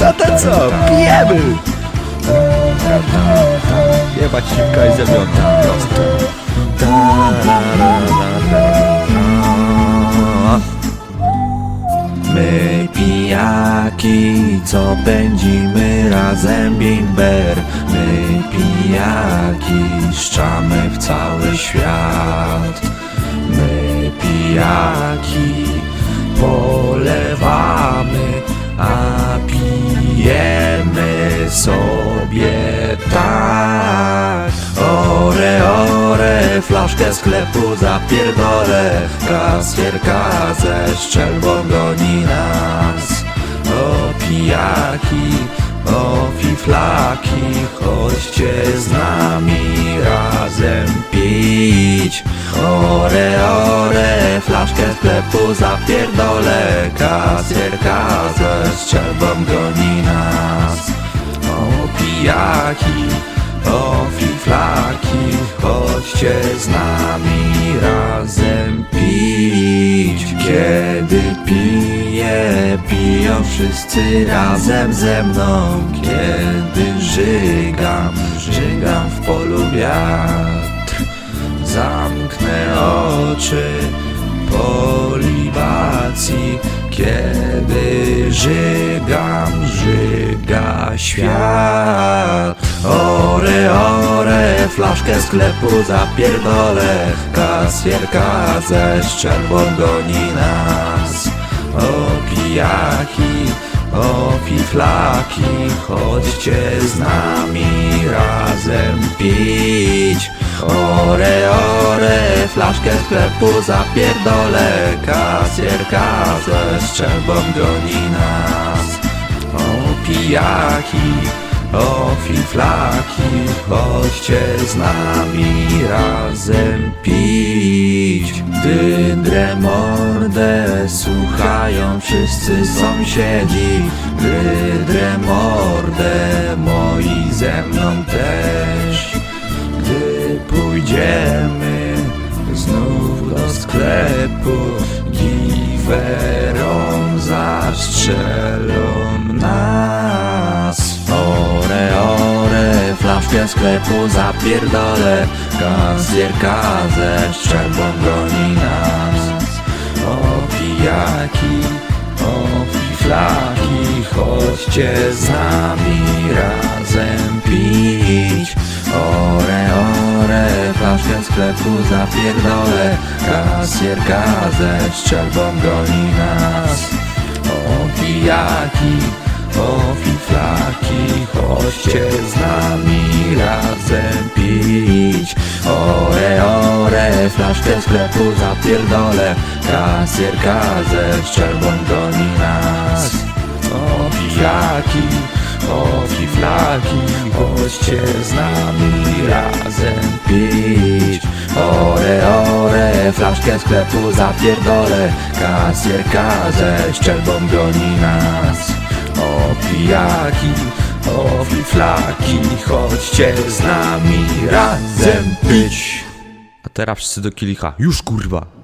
No to co, pijemy! Jebać siwka i zemiona prosto. My pijaki, co pędzimy razem bimber My pijaki, szczamy w cały świat My pijaki, polewamy, a pijemy sobie tak. Ore, ore, flaszkę sklepu zapierdolę Kasjerka ze szczelbą goni nas. O pijaki, o fiflaki Chodźcie z nami razem pić Ore, ore, flaszkę sklepu zapierdolę Kasjerka ze szczelbą goni nas o pijaki, o fiflaki, chodźcie z nami razem pić. Kiedy piję, piją wszyscy razem ze mną. Kiedy żygam, żygam w polu wiatr. Zamknę oczy po libacji Kiedy żygam, żyga świat. Ore, ore, flaszkę sklepu zapierdolę Kasjerka ze szczelbą goni nas. O pijaki, o fiflaki Chodźcie z nami razem pić. Ore, ore, flaszkę sklepu zapierdolę Kasjerka ze szczelbą goni nas. O pijaki, o fiflaki Chodźcie z nami razem pić Gdy drę mordę słuchają wszyscy sąsiedzi. Gdy drę mordę moi ze mną też. Gdy pójdziemy znów do sklepu Giwerą zastrzelą nas flaszkę sklepu zapierdolę Kasjerka ze szczelbą goni nas. O pijaki, o fiflaki Chodźcie z nami razem pić. Ore, ore, flaszkę sklepu zapierdolę Kasjerka ze strzelbą goni nas. O pijaki, o fiflaki Chodźcie z nami razem pić. Ore, ore, flaszkę sklepu zapierdolę Kasjerka ze strzelbą goni nas. O pijaki, o fiflaki Chodźcie z nami razem pić. Ore, ore, flaszkę sklepu zapierdolę Kasjerka ze szczelbą goni nas O pijaki, o Chodźcie z nami razem pić. A teraz wszyscy do kielicha, już kurwa